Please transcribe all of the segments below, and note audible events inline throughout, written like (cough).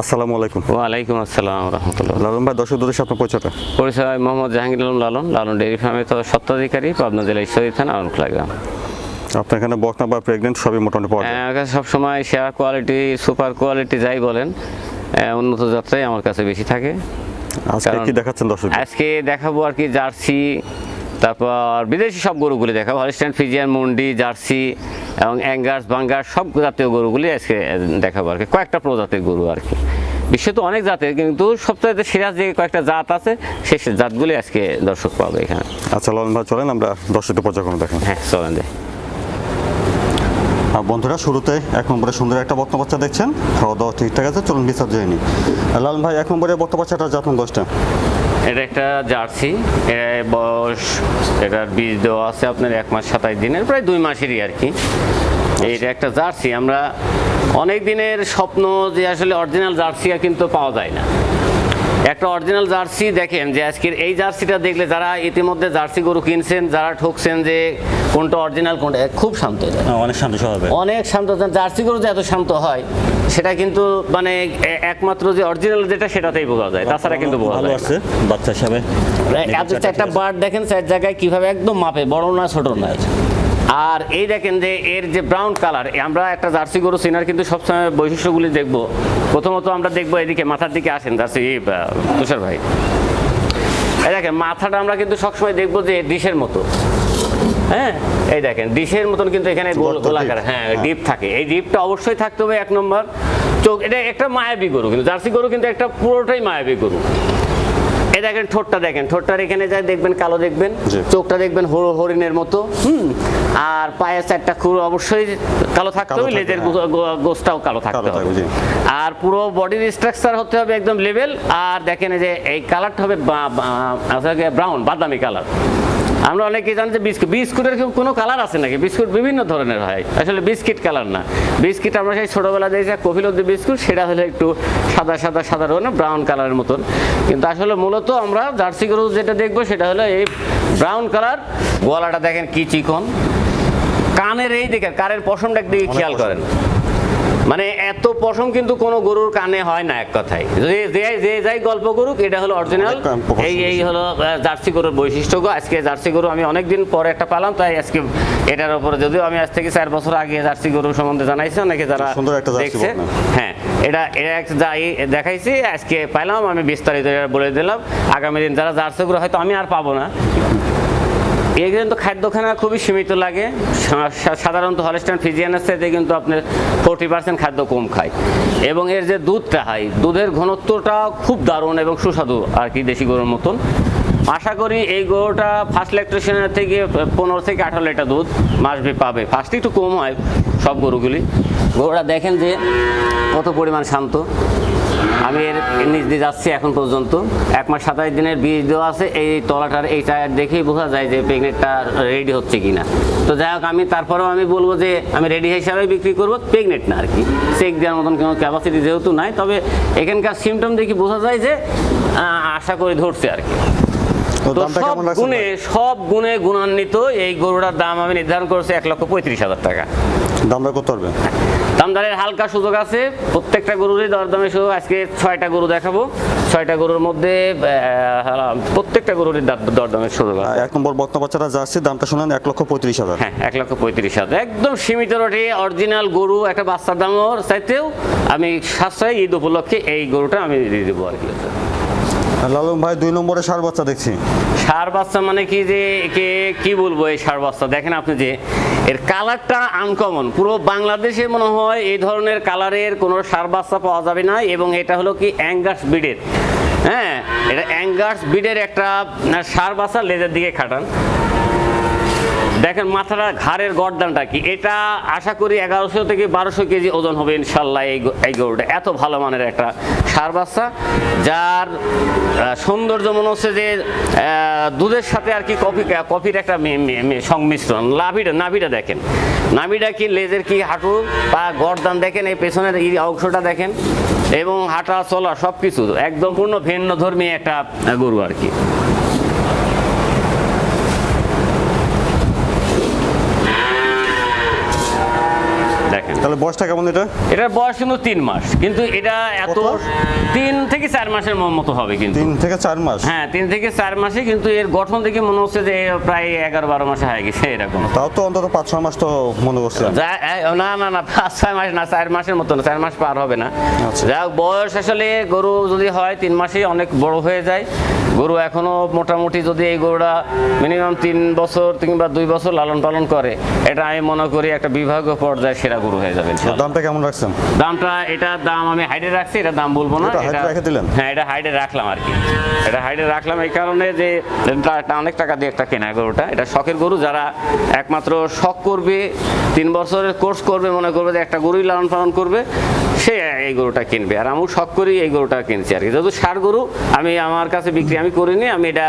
আসসালামু আলাইকুম। ওয়ালাইকুম আসসালাম রহমতুল্লাহ। লালন ভাই দর্শক দর্শক আপনার পরিচয়টা? পরিচয় মোহাম্মদ জাহাঙ্গীর আলম লালন লালন ডেয়ারি ফার্মে তো সত্ত্বাধিকারী পাবনা জেলা ঈশ্বরী থানা আনখোলা গ্রাম। আপনার এখানে বকনা বা প্রেগনেন্ট সবই মোটামুটি পাওয়া যায়। আমার কাছে সবসময় সেরা কোয়ালিটি সুপার কোয়ালিটি যাই বলেন উন্নত যাত্রাই আমার কাছে বেশি থাকে। আজকে কি দেখাচ্ছেন দর্শক আজকে দেখাবো আর কি জার্সি তারপর বিদেশি সব গরুগুলি দেখাবো হলিস্টাইন ফিজিয়ান মুন্ডি জার্সি এবং অ্যাঙ্গার্স বাঙ্গার্স সব জাতীয় গরুগুলি আজকে দেখাবো আর কি। কয়েকটা প্রজাতির গরু আর কি। বিশ্বে তো অনেক জাতের কিন্তু সবচেয়ে সেরা যে কয়েকটা জাত আছে সেই জাতগুলি আজকে দর্শক পাবে এখানে। আচ্ছা লালন ভাই চলেন আমরা দর্শকদের পর্যায়ক্রমে দেখেন হ্যাঁ চলেন দেখ। বন্ধুরা শুরুতে এক নম্বরে সুন্দর একটা বক্তা বাচ্চা দেখছেন। খাওয়া দাওয়া ঠিকঠাক আছে চলুন বিচার যায়নি লালন ভাই এক নম্বরে বক্তা বাচ্চাটা যত্ন দশটা। এটা একটা জার্সি এর বয়স এটার বীজ দেওয়া আছে আপনার এক মাস সাতাশ দিনের প্রায় দুই মাসেরই আর কি। এটা একটা জার্সি আমরা অনেক দিনের স্বপ্ন যে আসলে অরিজিনাল জার্সি কিন্তু পাওয়া যায় না। একটা অরিজিনাল জার্সি দেখেন যে আজকের এই জার্সিটা দেখলে যারা ইতিমধ্যে জার্সি গরু কিনছেন যারা ঠকছেন যে কোনটা অরিজিনাল কোনটা খুব শান্ত এরা। অনেক শান্ত স্বভাবে অনেক শান্ত জার্সি গরু যে এত শান্ত হয় সেটা কিন্তু মানে একমাত্র যে অরিজিনাল যেটা সেটাতেই বোঝা যায়। তাছাড়া কিন্তু বোঝা যায় আছে বাচ্চা হিসাবে। এত একটা বার্ড দেখেন চার জায়গায় কীভাবে একদম মাপে বড় না ছোট না। আর এই দেখেন যে এর যে ব্রাউন কালার আমরা একটা জার্সি গরু চিনার কিন্তু সবসময় বৈশিষ্ট্যগুলি দেখব। প্রথমত আমরা দেখব এদিকে মাথার দিকে আসেন জার্সি তুষার ভাই। এই দেখেন মাথাটা আমরা কিন্তু সবসময় দেখব যে ডিশের মতো। হ্যাঁ এই দেখেন ডিশের মতন কিন্তু এখানে গোলাকার হ্যাঁ ডিপ থাকে। এই ডিপটা অবশ্যই থাকতে হবে এক নম্বর। চোখ এটা একটা মায়াবী গরু কিন্তু জার্সি গরু কিন্তু একটা পুরোটাই মায়াবী গরু। এই দেখেন ঠোঁটটা দেখেন ঠোঁটটার এখানে যা দেখবেন কালো দেখবেন চোখটা দেখবেন হরিণের মতো হুম? আর পায়ের চারটা খুর অবশ্যই কালো থাকতে হবে লেজের হ্যাঁ। গো- গো- গোছটাও কালো থাকতে হবে। আর পুরো বডির স্ট্রাকচার হতে হবে একদম লেভেল আর দেখেন এই যে এই কালারটা হবে ব্রাউন বাদামি কালার আমরা অনেকে জানি যে বিস্কুট বিস্কুটের কোনো কালার আছে নাকি? বিস্কুট বিভিন্ন ধরনের হয়। আসলে বিস্কিট কালার না। বিস্কিট আমরা সেই ছোটোবেলা দেখছি কফি লব্ধি বিস্কুট সেটা হলে একটু সাদা সাদা সাদা রঙের ব্রাউন কালারের মতন। কিন্তু আসলে মূলত আমরা জার্সি গরু যেটা দেখব সেটা হলো এই ব্রাউন কালার গলাটা দেখেন কি চিকন। কানের এই দিকে কানের পশমটা একদিকে খেয়াল করেন। মানে এত পশম কিন্তু কোনো গরুর কানে হয় না এক কথায়। যে যে- যাই গল্প করুক এটা হলো অরিজিনাল এই এই হলো জার্সি গরুর বৈশিষ্ট্য গো। আজকে জার্সি গরু আমি অনেকদিন পরে একটা পালাম তাই আজকে এটার উপরে যদিও আমি আজ থেকে চার বছর আগে জার্সি গরু সম্বন্ধে জানাইছি অনেকে যারা সুন্দর একটা জার্সি দেখছে। হ্যাঁ এটা এটা যাই দেখাইছি আজকে পাইলাম আমি বিস্তারিত বলে দিলাম। আগামী দিন যারা জার্সি গরু হয়তো আমি আর পাবো না। এই কিন্তু খাদ্যখানা খুবই সীমিত লাগে। সাধারণত হলস্টাইন ফিজিয়ানের সাথে কিন্তু আপনার ফোরটি পার্সেন্ট খাদ্য কম খায়। এবং এর যে দুধটা হয়, দুধের ঘনত্বটা খুব দারুণ এবং সুস্বাদু আর কি দেশি গরুর মতন। আশা করি এই গরুটা ফার্স্ট ইলেকট্রিশিয়ানের থেকে পনেরো থেকে আঠারো লিটার দুধ মাসবে পাবে। ফার্স্টে একটু কম হয় সব গরুগুলি। গরুটা দেখেন যে কত পরিমাণ শান্ত। আমি এর নিচ দিয়ে যাচ্ছি এখন পর্যন্ত। এক মাস সাতাশ দিনের বীজ দেওয়া আছে, এই তলাটার, এই টায়ার দেখেই বোঝা যায় যে প্রেগনেন্টটা রেডি হচ্ছে কি না তো যাই হোক, আমি তারপরেও আমি বলব যে আমি রেডি হিসাবে বিক্রি করব প্রেগনেন্ট না আর কি। চেক দেওয়ার মতন কোনো ক্যাপাসিটি যেহেতু নাই, তবে এখানকার সিমটম দেখি বোঝা যায় যে আশা করি ধরছে আর কি। সব গুণে সব গুণে গুণান্বিত এই গরুটার দাম আমি নির্ধারণ করছি এক লক্ষ পঁয়ত্রিশ হাজার টাকা। দামটা কত পারবে দামদারের হালকা সুযোগ আছে প্রত্যেকটা গরুরই দরদামে শুধু আজকে ছয়টা গরু দেখাবো ছয়টা গরুর মধ্যে প্রত্যেকটা গরুরই দরদামের সুযোগ আছে। এক নম্বর বক্তা বাচ্চাটা জার্সি দামটা শুনলেন এক লক্ষ পঁয়ত্রিশ হাজার। হ্যাঁ এক লক্ষ পঁয়ত্রিশ হাজার। একদম সীমিত রটে অরিজিনাল গরু একটা বাচ্চার দামও চাইতেও আমি সাশ্রয় ঈদ উপলক্ষে এই গরুটা আমি দিয়ে দেবো আর কি। লালন ভাই দুই নম্বরে সার বাচ্চা দেখছি। সার বাচ্চা মানে কি যে একে কি বলব এই সার বাচ্চা? দেখেন আপনি যে, এর কালারটা আনকমন পুরো বাংলাদেশে মনে হয় এই ধরনের কালারের কোনো সার বাচ্চা পাওয়া যাবে না, এবং এটা হলো কি অ্যাঙ্গার্স বিডের হ্যাঁ এটা অ্যাঙ্গার্স বিডের একটা সার বাচ্চা লেজের দিকে খাটান। দেখেন মাথাটা ঘাড়ের গরদানটা কি? এটা আশা করি এগারোশো থেকে বারোশো কেজি ওজন হবে ইনশাল্লাহ এই এই গরুটা। এত ভালো মানের একটা সার বাচ্চা, যার সৌন্দর্য মনে হচ্ছে যে দুধের সাথে আর কি কফি কফির একটা সংমিশ্রণ। লাভিটা, নাভিটা দেখেন। নাভিটা কি, লেজের কি হাঁটু বা গরদান দেখেন, এই পেছনের এই অংশটা দেখেন, এবং হাঁটা, চলা সব কিছু একদম পূর্ণ ভিন্ন ধর্মী একটা গরু আর কি। তাহলে বয়সটা কেমন এটা? এটার বয়স কিন্তু তিন মাস কিন্তু এটা এত? তিন থেকে চার মাসের মতো হবে কিন্তু। তিন থেকে চার মাস? হ্যাঁ তিন থেকে চার মাসে কিন্তু এর গঠন দেখে মনে হচ্ছে যে প্রায় এগারো বারো মাসে হয়ে গেছে এরকম। তাও তো অন্তত পাঁচ ছয় মাস তো মনে করছি। না না না পাঁচ ছয় মাস না চার মাসের মতো না চার মাস পার হবে না। আচ্ছা। যা হোক, বয়স আসলে গরু যদি হয় তিন মাসেই অনেক বড় হয়ে যায়। গরু এখনও মোটামুটি যদি এই গরুটা মিনিমাম তিন বছর কিংবা দুই বছর লালন পালন করে এটা আমি মনে করি একটা বিভাগীয় পর্যায়ে সেরা গরু হয়ে যাবে দামটা কেমন রাখছেন? দামটা এটার দাম আমি হাইডে রাখছি এটা দাম বলব না এটা রেখে দিলেন? হ্যাঁ এটা হাইডে রাখলাম আর কি। এটা হাইডে রাখলাম এই কারণে যে এটা অনেক টাকা দিয়ে একটা কেনা গরুটা এটা শখের গরু যারা একমাত্র শখ করবে তিন বছরের কোর্স করবে মনে করবে যে একটা গরুই লালন পালন করবে সে এই গরুটা কিনবে। আর আমিও শখ করি এই গরুটা কিনছি আর কি। যেহেতু সার গরু আমি আমার কাছে বিক্রি আমি করিনি আমি এটা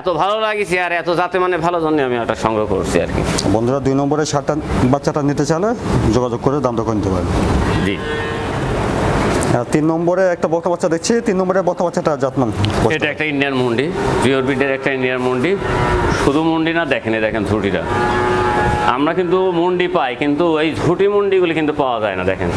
এত ভালো লাগিয়েছি আর এত যাতে মানে ভালো জন্য আমি ওটা সংগ্রহ করছি আর কি। বন্ধুরা দুই নম্বরে সারটা বাচ্চাটা নিতে চাইলে যোগাযোগ করে দাম করে নিতে পারেন। জি। আর তিন নম্বরে একটা বক্তা বাচ্চা দেখছি তিন নম্বরে বক্তা বাচ্চাটা জাতমান এটা একটা ইন্ডিয়ান মুন্ডি পিওর বিডের একটা ইন্ডিয়ান মুন্ডি। শুধু মুন্ডি না দেখেন দেখেন ঝুটিটা। আমরা কিন্তু মুন্ডি পাই, কিন্তু এই ঝুটি মুন্ডিগুলি কিন্তু পাওয়া যায় না, দেখেন।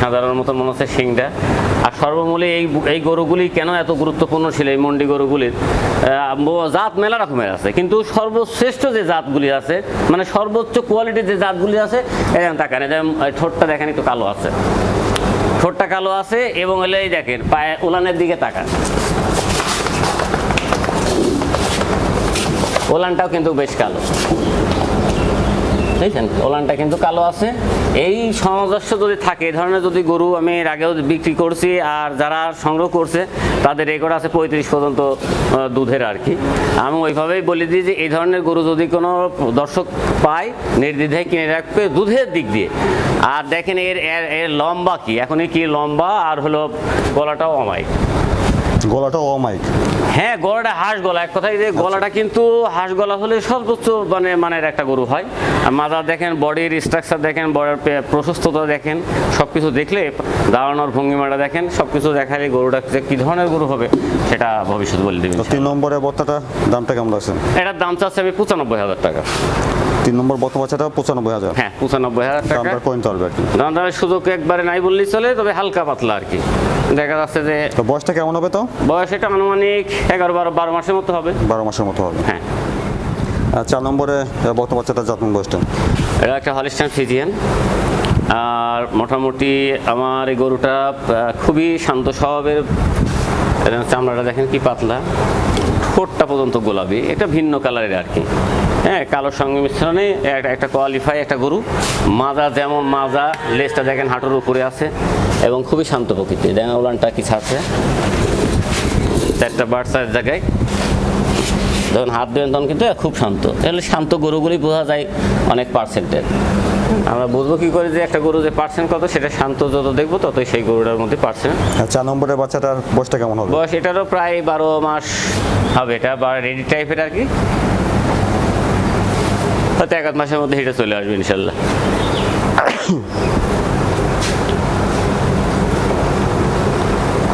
সাধারণ মতন মনে হচ্ছে শিংটা। আর সর্বমূলে এই এই গরুগুলি কেন এত গুরুত্বপূর্ণ ছিল, এই মন্ডি গরুগুলির? জাত মেলা রকমের আছে, কিন্তু সর্বশ্রেষ্ঠ যে জাতগুলি আছে মানে সর্বোচ্চ কোয়ালিটির যে জাতগুলি আছে এরকম তাকান যেমন ঠোঁটটা দেখেন একটু কালো আছে। ঠোঁটটা কালো আছে এবং হলে এই দেখেন পায়ে উলানের দিকে তাকান। ওলানটাও কিন্তু বেশ কালো। দেখছেন ওলানটা কিন্তু কালো আছে। এই সামঞ্জস্য যদি থাকে, এই ধরনের যদি গরু আমি এর আগেও বিক্রি করছি আর যারা সংগ্রহ করছে, তাদের রেকর্ড আছে পঁয়ত্রিশ পর্যন্ত দুধের আর কি। আমি ওইভাবেই বলে দিই যে, এই ধরনের গরু যদি কোনো দর্শক পায়, নির্দ্বিধায় কিনে রাখবে দুধের দিক দিয়ে। আর দেখেন এর এর লম্বা কি? এখনই কি লম্বা? আর হলো গলাটাও অমাই গলাটা অমাইক হ্যাঁ গলাটা হাঁস গলা। এক কথায় যে গলাটা কিন্তু হাঁস গলা হলে সর্বোচ্চ মানে মানের একটা গরু হয়। আর মাজা দেখেন বডির স্ট্রাকচার দেখেন বডির প্রশস্ততা দেখেন সব কিছু দেখলে দাঁড়ানোর ভঙ্গিমাটা দেখেন সব কিছু দেখালে গরুটা যে কী ধরনের গরু হবে সেটা ভবিষ্যৎ বলে দেবেন। তো তিন নম্বরে বত্তাটা দামটা কেমন রাখছেন এটার দাম চাচ্ছে আমি পঁচানব্বই হাজার টাকা। তিন নম্বর বত্তা বাচ্চাটা পঁচানব্বই হাজার। হ্যাঁ পঁচানব্বই হাজার টাকা। দামটা কইতে পারবে আর কি দাম দামের সুযোগ একবারে নাই বললেই চলে তবে হালকা পাতলা আর কি। দেখা যাচ্ছে যে তো বয়সটা কেমন হবে তো? বয়স এটা আনুমানিক এগারো বারো বারো মাসের মতো হবে। বারো মাসের মতো হবে। হ্যাঁ। চার নম্বরে বক্তা বাচ্চাটা জাতমান বয়সটা এটা একটা হলিস্টান ফিজিয়ান আর মোটামুটি আমার এই গরুটা খুবই শান্ত স্বভাবের। চামড়াটা দেখেন কি পাতলা। ঠোঁটটা পর্যন্ত গোলাপি। এটা ভিন্ন কালারের আর কি। হ্যাঁ কালোর সঙ্গে মিশ্রণে একটা একটা কোয়ালিফাই একটা গরু। মাজা যেমন মাজা লেজটা দেখেন হাঁটুর উপরে আছে। এবং খুবই শান্ত প্রকৃতি দেখেন ওলানটা কি ছাড়ছে? চারটা বার্ড চার জায়গায়। যখন হাত দেবেন তখন কিন্তু খুব শান্ত। তাহলে শান্ত গরুগুলি বোঝা যায় অনেক পার্সেন্টের আমরা বুঝব কি করে যে একটা গরু যে পার্সেন্ট কত সেটা শান্ত যত দেখব ততই সেই গরুটার মধ্যে পার্সেন্ট আর চার নম্বরের বাচ্চাটার বয়সটা কেমন হবে? বয়স এটারও প্রায় বারো মাস হবে এটা বা রেডি টাইপের আর কি। হয়তো এক আধ মাসের মধ্যে এটা চলে আসবে ইনশাল্লাহ। (coughs)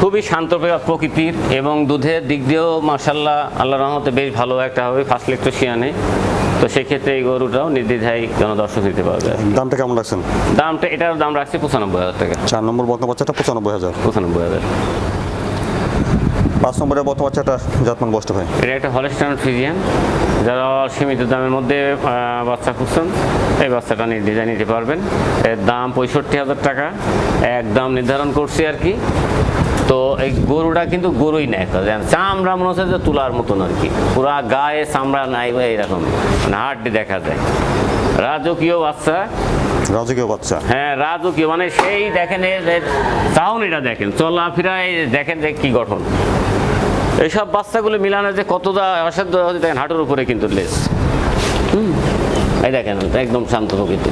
খুবই শান্ত প্রকৃতির এবং দুধের দিক দিয়েও মার্শাল্লাহ আল্লাহ রহমতে বেশ ভালো একটা হবে ফার্স্ট ইলেকট্রিশিয়ানে তো সেক্ষেত্রে এই গরুটাও নির্দ্বিধায় জনদর্শক দিতে পারবে। দামটা কেমন রাখছেন? দামটা এটার দাম রাখছি পঁচানব্বই হাজার টাকা। চার নম্বর বর্তমান বাচ্চাটা পঁচানব্বই হাজার। পঁচানব্বই হাজার। পাঁচ নম্বরে বক্তা বাচ্চাটা জাতমান বয়সটা ভাই এটা একটা হলস্টাইন ফিজিয়ান যারা সীমিত দামের মধ্যে বাচ্চা খুঁজছেন এই বাচ্চাটা নিয়ে ডিজাইন নিতে পারবেন। এর দাম পঁয়ষট্টি হাজার টাকা। এক দাম নির্ধারণ করছি আর কি। তো এই গরুটা কিন্তু গরুই নেয়। তো চামড়া মনে হচ্ছে যে তুলার মতন আর কি। পুরা গায়ে চামড়া নাই বা এইরকম। মানে হাড্ডি দেখা যায়। রাজকীয় বাচ্চা। রাজকীয় বাচ্চা। হ্যাঁ রাজকীয়। মানে সেই দেখেন চাউনিটা দেখেন। চলাফেরায় দেখেন যে কি গঠন। এইসব বাচ্চাগুলো মিলানো যে কতটা অসাধ্য হচ্ছে দেখেন, হাঁটুর উপরে কিন্তু লেস হুম? এই দেখেন, একদম শান্ত প্রকৃতি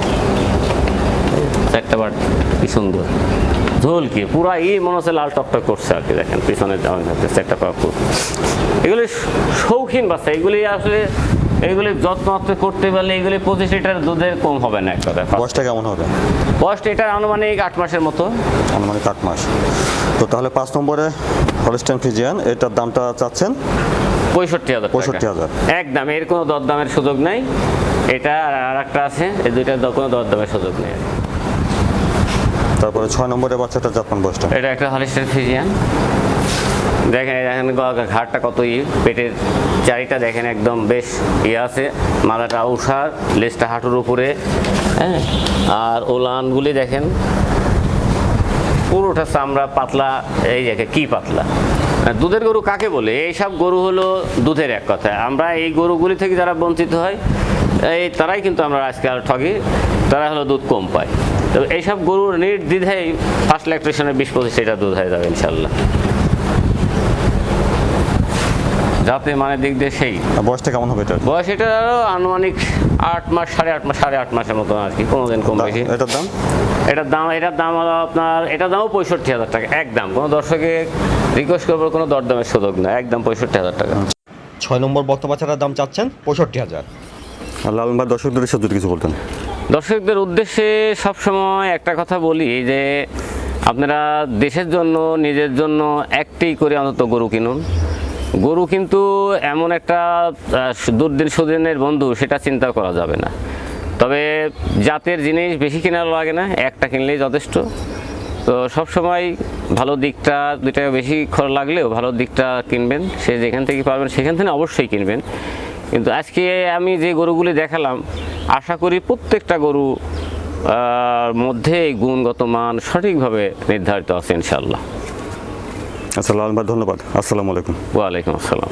একটা বার কি সুন্দর। ঝোল কি? পুরা মনে হচ্ছে লাল টকটক করছে আর কি, দেখেন, পিছনে পাপুর এগুলি শৌখিন বাচ্চা, এগুলি আসলে এগুলি যত্ন করতে পারলে এগুলি পঁচিশ লিটার দুধের কম হবে না এক কথা বয়সটা কেমন হবে? বয়স এটা আনুমানিক আট মাসের মতো। আনুমানিক আট মাস। তো তাহলে পাঁচ নম্বরে হলিস্টাইন ফিজিয়ান এটার দামটা চাচ্ছেন? পঁয়ষট্টি হাজার টাকা। 65,000 একদম এর কোনো দরদামের সুযোগ নাই। এটা আর একটা আছে এই দুইটার কোনো দরদামের সুযোগ নেই। তারপরে ছয় নম্বরের বাচ্চাটা জাতমান বয়সটা? এটা একটা হলিস্টার ফিজিয়ান দেখেন দেখেন ঘাটটা কত ই পেটের চারিটা দেখেন একদম বেশ ইয়ে আছে। মাথাটা উষার লেজটা হাঁটুর উপরে। হ্যাঁ? আর ওলানগুলি দেখেন, পুরোটা চামড়া পাতলা, এই দেখে কি পাতলা? দুধের গরু কাকে বলে? এইসব গরু হলো দুধের এক কথা। আমরা এই গরুগুলি থেকে যারা বঞ্চিত হয়, এই তারাই কিন্তু আমরা আজকাল ঠগি। তারা হলো দুধ কম পায়। তো এইসব গরুর নির্দ্বিধায় ফার্স্ট ল্যাকটেশনের বিশ পঁচিশ লিটার দুধ হয়ে যাবে ইনশাল্লাহ যাতে মানে দিক দিয়ে সেই। বয়সটা কেমন হবে এটার? বয়স এটা আনুমানিক আট মাস সাড়ে আট মাস সাড়ে আট মাসের মতো আর কি কোনোদিন কম বেশি। এটার দাম? এটার দাম এটার দাম হলো আপনার এটার দামও পঁয়ষট্টি হাজার টাকা একদম। কোনো দর্শকে রিকোয়েস্ট করব কোনো দরদামের সুযোগ না একদম পঁয়ষট্টি হাজার টাকা। ছয় নম্বর বক্তা বাচ্চাটার দাম চাচ্ছেন পঁয়ষট্টি হাজার। লালন ভাই দর্শকদের যদি কিছু বলতেন। দর্শকদের উদ্দেশ্যে সবসময় একটা কথা বলি যে আপনারা দেশের জন্য নিজের জন্য একটি করে অন্তত গরু কিনুন। গরু কিন্তু এমন একটা দুর্দিন সুদিনের বন্ধু, সেটা চিন্তা করা যাবে না। তবে জাতের জিনিস বেশি কেনার লাগে না, একটা কিনলেই যথেষ্ট। তো সবসময় ভালো দিকটা দুই টাকা বেশি খরচ লাগলেও ভালো দিকটা কিনবেন। সে যেখান থেকে পারবেন, সেখান থেকে অবশ্যই কিনবেন। কিন্তু আজকে আমি যে গরুগুলি দেখালাম, আশা করি প্রত্যেকটা গরু মধ্যে গুণগত মান সঠিকভাবে নির্ধারিত আছে ইনশাল্লাহ আচ্ছা লাল ভাই ধন্যবাদ আসসালামু আলাইকুম। ওয়ালাইকুম আসসালাম।